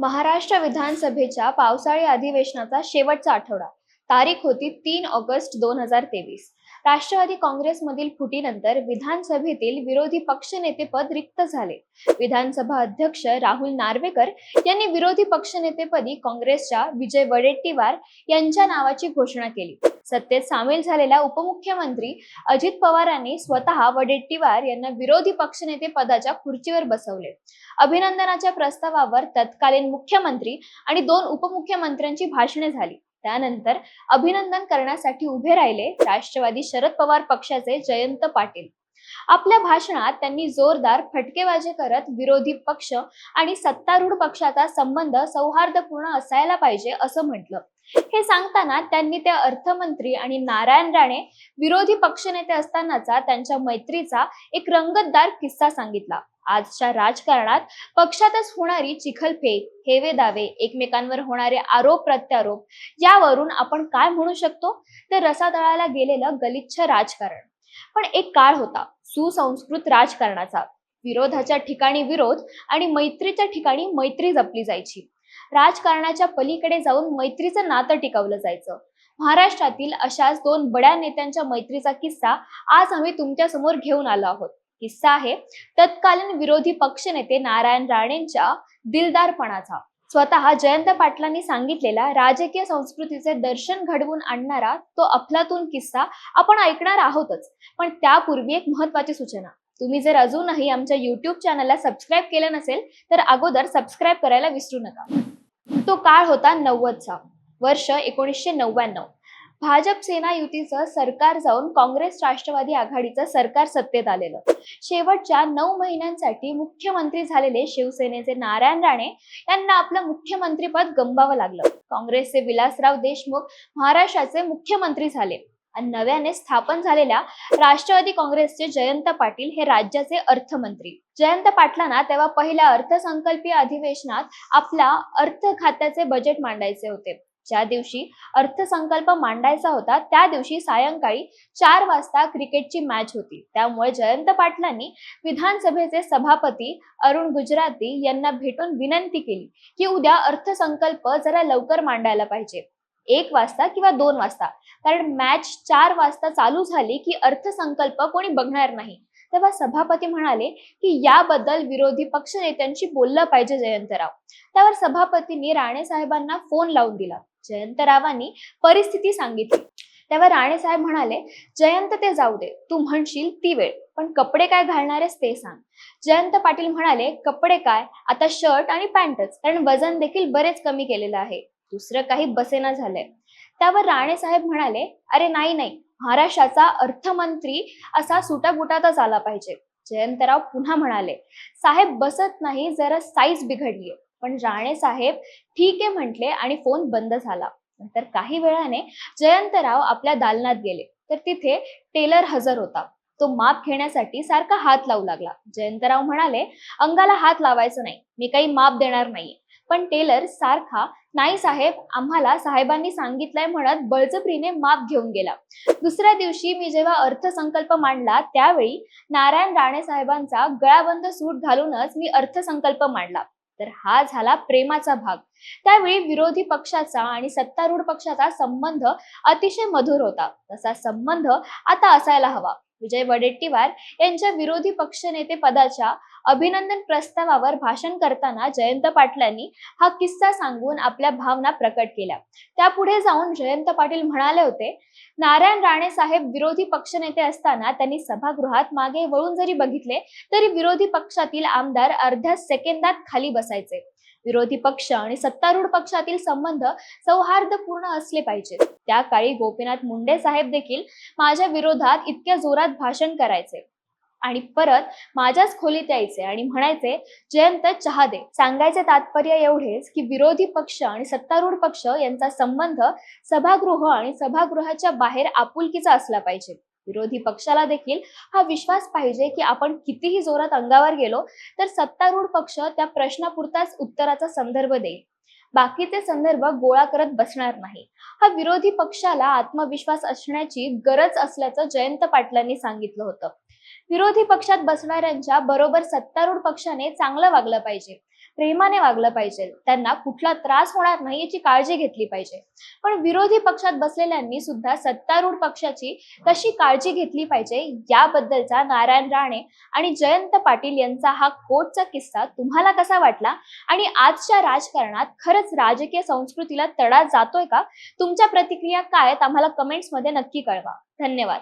महाराष्ट्र विधानसभेच्या पावसाळी अधिवेशनाचा शेवटचा आठवडा. तारीख होती तीन ऑगस्ट दोन हजार तेवीस. राष्ट्रवादी काँग्रेसमधील फुटीनंतर विधानसभेतील विरोधी पक्षनेतेपद रिक्त झाले. विधानसभा अध्यक्ष राहुल नार्वेकर यांनी विरोधी पक्षनेतेपदी काँग्रेसच्या विजय वडेट्टीवार यांच्या नावाची घोषणा केली. सत्तेत सामील झालेल्या उपमुख्यमंत्री अजित पवारांनी स्वतः वडेट्टीवार यांना विरोधी पक्षनेते पदाच्या खुर्चीवर बसवले. अभिनंदनाच्या प्रस्तावावर तत्कालीन मुख्यमंत्री आणि दोन उपमुख्यमंत्र्यांची भाषणे झाली. त्यानंतर अभिनंदन करण्यासाठी उभे राहिले राष्ट्रवादी शरद पवार पक्षाचे जयंत पाटील. आपल्या भाषणात त्यांनी जोरदार फटकेबाजी करत विरोधी पक्ष आणि सत्तारूढ पक्षाचा संबंध सौहार्दपूर्ण असायला पाहिजे असं म्हटलं. हे सांगताना त्यांनी ते अर्थमंत्री आणि नारायण राणे विरोधी पक्षनेते असतानाचा त्यांच्या मैत्रीचा एक रंगतदार किस्सा सांगितला. आजच्या राजकारणात पक्षातच होणारी चिखलफेक हेवे दावे एकमेकांवर होणारे आरोप प्रत्यारोप यावरून आपण काय म्हणू शकतो? ते रसातळाला गेलेलं गलिच्छ राजकारण. पण एक काळ होता. सुसंस्कृत राजकारणाचा. विरोधाच्या ठिकाणी विरोध आणि मैत्रीच्या ठिकाणी मैत्री जपली जायची. राजकारणाच्या पलीकडे जाऊन मैत्रीचं नातं टिकवलं जायचं. महाराष्ट्रातील अशाच दोन बड्या नेत्यांच्या मैत्रीचा किस्सा आज आम्ही तुमच्यासमोर घेऊन आलो आहोत. किस्सा आहे तत्कालीन विरोधी पक्षनेते नारायण राणेंच्या दिलदारपणाचा. स्वतः जयंत पाटलांनी सांगितलेला राजकीय संस्कृतीचे दर्शन घडवून आणणारा तो अफलातून किस्सा आपण ऐकणार आहोतच. पण त्यापूर्वी एक महत्वाची सूचना. तुम्ही जर अजूनही आमच्या युट्यूब चॅनलला सबस्क्राईब केलं नसेल तर अगोदर सबस्क्राईब करायला विसरू नका. तो काळ होता नव्वदचा. वर्ष एकोणीसशे नव्याण्णव. भाजप सेना युतीचं सरकार जाऊन काँग्रेस राष्ट्रवादी आघाडीचं सरकार सत्तेत आलेलं. शेवटच्या नऊ महिन्यांसाठी मुख्यमंत्री झालेले शिवसेनेचे नारायण राणे यांना आपलं मुख्यमंत्रीपद गमवावं लागलं. काँग्रेसचे विलासराव देशमुख महाराष्ट्राचे मुख्यमंत्री झाले आणि नव्याने स्थापन झालेल्या राष्ट्रवादी काँग्रेसचे जयंत पाटील हे राज्याचे अर्थमंत्री. जयंत पाटलांना तेव्हा पहिल्या अर्थसंकल्पीय अधिवेशनात आपला अर्थ खात्याचे बजेट मांडायचे होते. ज्या दिवशी अर्थसंकल्प मांडायचा होता त्या दिवशी सायंकाळी चार वाजता क्रिकेटची मॅच होती. त्यामुळे जयंत पाटलांनी विधानसभेचे सभापती अरुण गुजराती यांना भेटून विनंती केली की उद्या अर्थसंकल्प जरा लवकर मांडायला पाहिजे. एक वाजता किंवा दोन वाजता. कारण मॅच चार वाजता चालू झाली की अर्थसंकल्प कोणी बघणार नाही. तेव्हा सभापती म्हणाले की याबद्दल विरोधी पक्ष नेत्यांशी बोललं पाहिजे जयंतराव. त्यावर सभापतींनी राणे साहेबांना फोन लावून दिला. जयंतरावांनी परिस्थिती सांगितली. तेव्हा राणे साहेब म्हणाले जयंत ते जाऊ दे. तू म्हणशील ती वेळ. पण कपडे काय घालणारेस ते सांग. जयंत पाटील म्हणाले कपडे काय? आता शर्ट आणि पॅन्टच. कारण वजन देखील बरेच कमी केलेलं आहे. दुसरं काही बसेना झालंय. त्यावर राणे साहेब म्हणाले अरे नाही नाही. महाराष्ट्राचा अर्थमंत्री असा सुटाबुटातच आला पाहिजे. जयंतराव पुन्हा म्हणाले साहेब बसत नाही. जरा साईज बिघडलीये. पण राणे साहेब ठीक आहे म्हटले आणि फोन बंद झाला. नंतर काही वेळाने जयंतराव आपल्या दालनात गेले. तर तिथे टेलर हजर होता. तो माप घेण्यासाठी सारखा हात लावू लागला. जयंतराव म्हणाले अंगाला हात लावायचं नाही. मी काही माप देणार नाही पण टेलर सारखा नाही साहेब आम्हाला साहेबांनी सांगितलंय म्हणत बळजबरीने माप घेऊन गेला. दुसऱ्या दिवशी मी जेव्हा अर्थसंकल्प मांडला त्यावेळी नारायण राणे साहेबांचा गळाबंद सूट घालूनच मी अर्थसंकल्प मांडला. तर हा झाला प्रेमाचा भाग. त्यावेळी विरोधी पक्षाचा आणि सत्तारूढ पक्षाचा संबंध अतिशय मधुर होता. तसा संबंध आता असायला हवा. विजय वडेट्टीवार यांच्या विरोधी पक्षनेते पदाच्या अभिनंदन प्रस्तावावर भाषण करताना जयंत पाटलांनी हा किस्सा सांगून आपल्या भावना प्रकट केल्या. त्यापुढे जाऊन जयंत पाटील म्हणाले होते नारायण राणे साहेब विरोधी पक्षनेते असताना त्यांनी सभागृहात मागे वळून जरी बघितले तरी विरोधी पक्षातील आमदार अर्ध्या सेकंदात खाली बसायचे. विरोधी पक्ष आणि सत्तारूढ पक्षातील संबंध सौहार्दपूर्ण असले पाहिजेत त्या काळी गोपीनाथ मुंडे साहेब देखील माझ्या विरोधात इतक्या जोरात भाषण करायचे. आणि परत माझ्याच खोलीत यायचे आणि म्हणायचे जयंत चहा दे सांगायचे तात्पर्य एवढेच की विरोधी पक्ष आणि सत्तारूढ पक्ष यांचा संबंध सभागृह आणि सभागृहाच्या बाहेर आपुलकीचा असला पाहिजे. विरोधी पक्षाला देखील हा विश्वास पाहिजे की आपण कितीही जोरात अंगावर गेलो तर सत्तारूढ पक्ष त्या प्रश्नापुरताच उत्तराचा संदर्भ देईल. बाकीचे संदर्भ गोळा करत बसणार नाही. हा विरोधी पक्षाला आत्मविश्वास असण्याची गरज असल्याचं जयंत पाटलांनी सांगितलं होतं. विरोधी पक्षात बसणाऱ्यांच्या बरोबर सत्तारूढ पक्षाने चांगलं वागलं पाहिजे. प्रेमाने वागलं पाहिजे. त्यांना कुठला त्रास होणार नाही याची काळजी घेतली पाहिजे. पण विरोधी पक्षात बसलेल्यांनी सुद्धा सत्तारूढ पक्षाची कशी काळजी घेतली पाहिजे याबद्दलचा नारायण राणे आणि जयंत पाटील यांचा हा कोटचा किस्सा तुम्हाला कसा वाटला? आणि आजच्या राजकारणात खरंच राजकीय संस्कृतीला तडा जातोय का? तुमच्या प्रतिक्रिया काय आहेत? आम्हाला कमेंट्समध्ये नक्की कळवा. धन्यवाद.